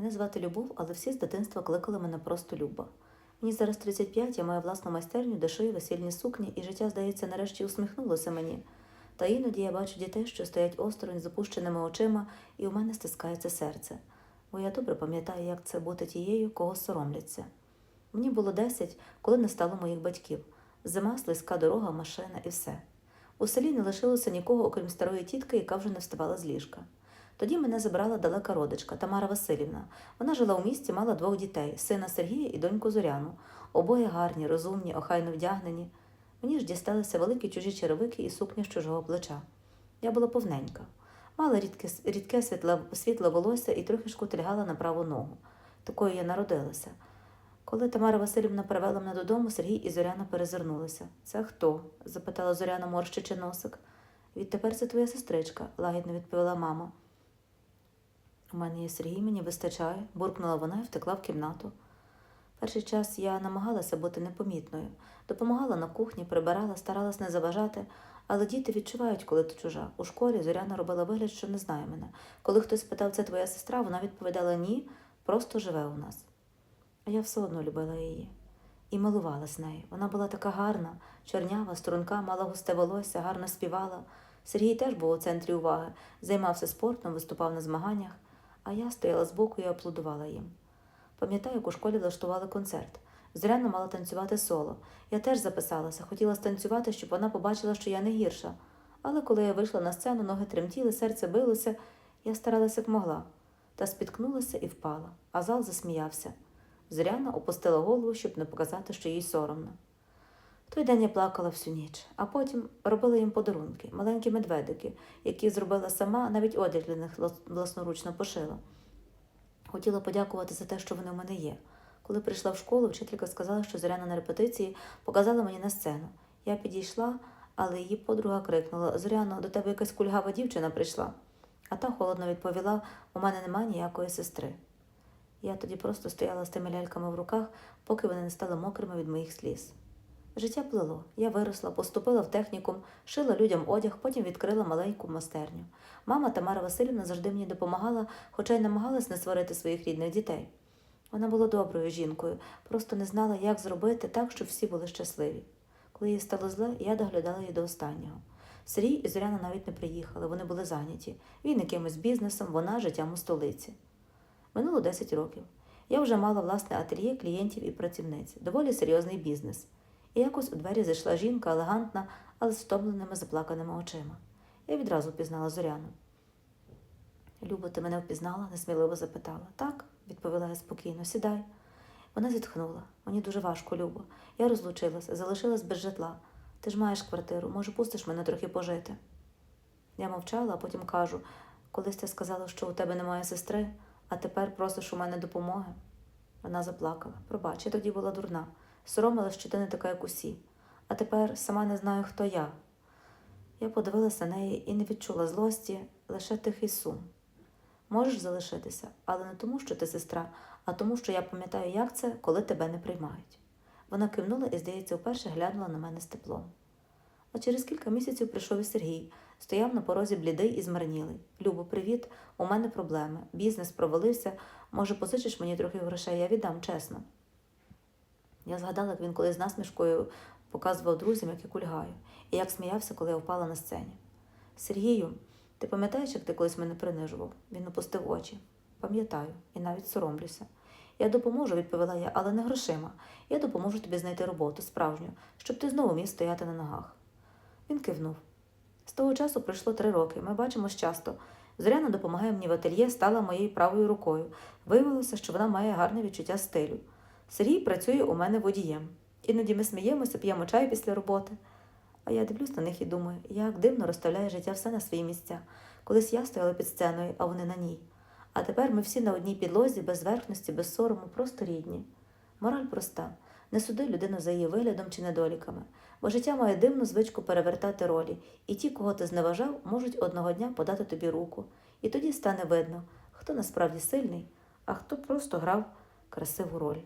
Мене звати Любов, але всі з дитинства кликали мене просто Люба. Мені зараз 35, я маю власну майстерню, де весільні сукні, і життя, здається, нарешті усміхнулося мені. Та іноді я бачу дітей, що стоять осторонь з опущеними очима, і у мене стискається серце. Бо я добре пам'ятаю, як це бути тією, кого соромляться. Мені було 10, коли не стало моїх батьків. Зима, слизька дорога, машина і все. У селі не лишилося нікого, окрім старої тітки, яка вже не вставала з ліжка. Тоді мене забрала далека родичка Тамара Васильівна. Вона жила у місті, мала двох дітей сина Сергія і доньку Зоряну. Обоє гарні, розумні, охайно вдягнені. Мені ж дісталися великі чужі черевики і сукня з чужого плеча. Я була повненька, мала рідке, рідке світле, світле волосся і трохи шкутильгала на праву ногу. Такою я народилася. Коли Тамара Васильівна привела мене додому, Сергій і Зоряна перезирнулися. Це хто? запитала Зоряна, морщичи носик. Відтепер це твоя сестричка, лагідно відповіла мама. У мене є Сергій, мені вистачає, буркнула вона і втекла в кімнату. Перший час я намагалася бути непомітною, допомагала на кухні, прибирала, старалась не заважати, але діти відчувають, коли ти чужа. У школі Зоряна робила вигляд, що не знає мене. Коли хтось питав, це твоя сестра, вона відповідала ні, просто живе у нас. А я все одно любила її і милувалась нею. Вона була така гарна, чорнява, струнка, мала густе волосся, гарно співала. Сергій теж був у центрі уваги, займався спортом, виступав на змаганнях, а я стояла збоку і аплодувала їм. Пам'ятаю, як у школі влаштували концерт. Зоряна мала танцювати соло. Я теж записалася, хотіла станцювати, щоб вона побачила, що я не гірша. Але коли я вийшла на сцену, ноги тремтіли, серце билося, я старалася як могла, та спіткнулася і впала, а зал засміявся. Зоряна опустила голову, щоб не показати, що їй соромно. Той день я плакала всю ніч, а потім робила їм подарунки, маленькі медведики, які зробила сама, навіть одяг для них власноручно пошила. Хотіла подякувати за те, що вони в мене є. Коли прийшла в школу, вчителька сказала, що Зоряна на репетиції показала мені на сцену. Я підійшла, але її подруга крикнула Зоряно, до тебе якась кульгава дівчина прийшла. А та холодно відповіла у мене немає ніякої сестри. Я тоді просто стояла з тими ляльками в руках, поки вони не стали мокрими від моїх сліз. Життя плило. Я виросла, поступила в технікум, шила людям одяг, потім відкрила маленьку майстерню. Мама Тамара Васильівна завжди мені допомагала, хоча й намагалась не сварити своїх рідних дітей. Вона була доброю жінкою, просто не знала, як зробити так, щоб всі були щасливі. Коли їй стало зле, я доглядала її до останнього. Сергій і Зоряна навіть не приїхали, вони були зайняті. Він якимось бізнесом, вона життям у столиці. Минуло 10 років. Я вже мала власне ательє клієнтів і працівниць, доволі серйозний бізнес. І якось у двері зайшла жінка, елегантна, але з втомленими заплаканими очима. Я відразу впізнала Зоряну. Люба, ти мене впізнала? несміливо запитала. Так, відповіла я спокійно, сідай. Вона зітхнула. Мені дуже важко, Любо. Я розлучилася, залишилась без житла. Ти ж маєш квартиру, може, пустиш мене трохи пожити. Я мовчала, а потім кажу колись ти сказала, що у тебе немає сестри, а тепер просиш у мене допомоги. Вона заплакала. Пробач, я тоді була дурна. Соромилась, що ти не така, як усі. А тепер сама не знаю, хто я. Я подивилася на неї і не відчула злості, лише тихий сум. Можеш залишитися, але не тому, що ти сестра, а тому, що я пам'ятаю, як це, коли тебе не приймають. Вона кивнула і, здається, вперше глянула на мене з теплом. А через кілька місяців прийшов і Сергій, стояв на порозі блідий і змарнілий. Любо, привіт, у мене проблеми. Бізнес провалився. Може, позичиш мені трохи грошей, я віддам, чесно. Я згадала, як він колись з насмішкою показував друзям, як я кульгаю, і як сміявся, коли я впала на сцені. Сергію, ти пам'ятаєш, як ти колись мене принижував? Він опустив очі. Пам'ятаю, і навіть соромлюся. Я допоможу, відповіла я, але не грошима. Я допоможу тобі знайти роботу, справжню, щоб ти знову міг стояти на ногах. Він кивнув. З того часу пройшло три роки. Ми бачимось часто. Зоряна допомагає мені в ательє, стала моєю правою рукою. Виявилося, що вона має гарне відчуття стилю. Сергій працює у мене водієм. Іноді ми сміємося, п'ємо чай після роботи. А я дивлюсь на них і думаю, як дивно розставляє життя все на свої місця. Колись я стояла під сценою, а вони на ній. А тепер ми всі на одній підлозі, без верхності, без сорому, просто рідні. Мораль проста не суди людину за її виглядом чи недоліками, бо життя має дивну звичку перевертати ролі, і ті, кого ти зневажав, можуть одного дня подати тобі руку, і тоді стане видно, хто насправді сильний, а хто просто грав красиву роль.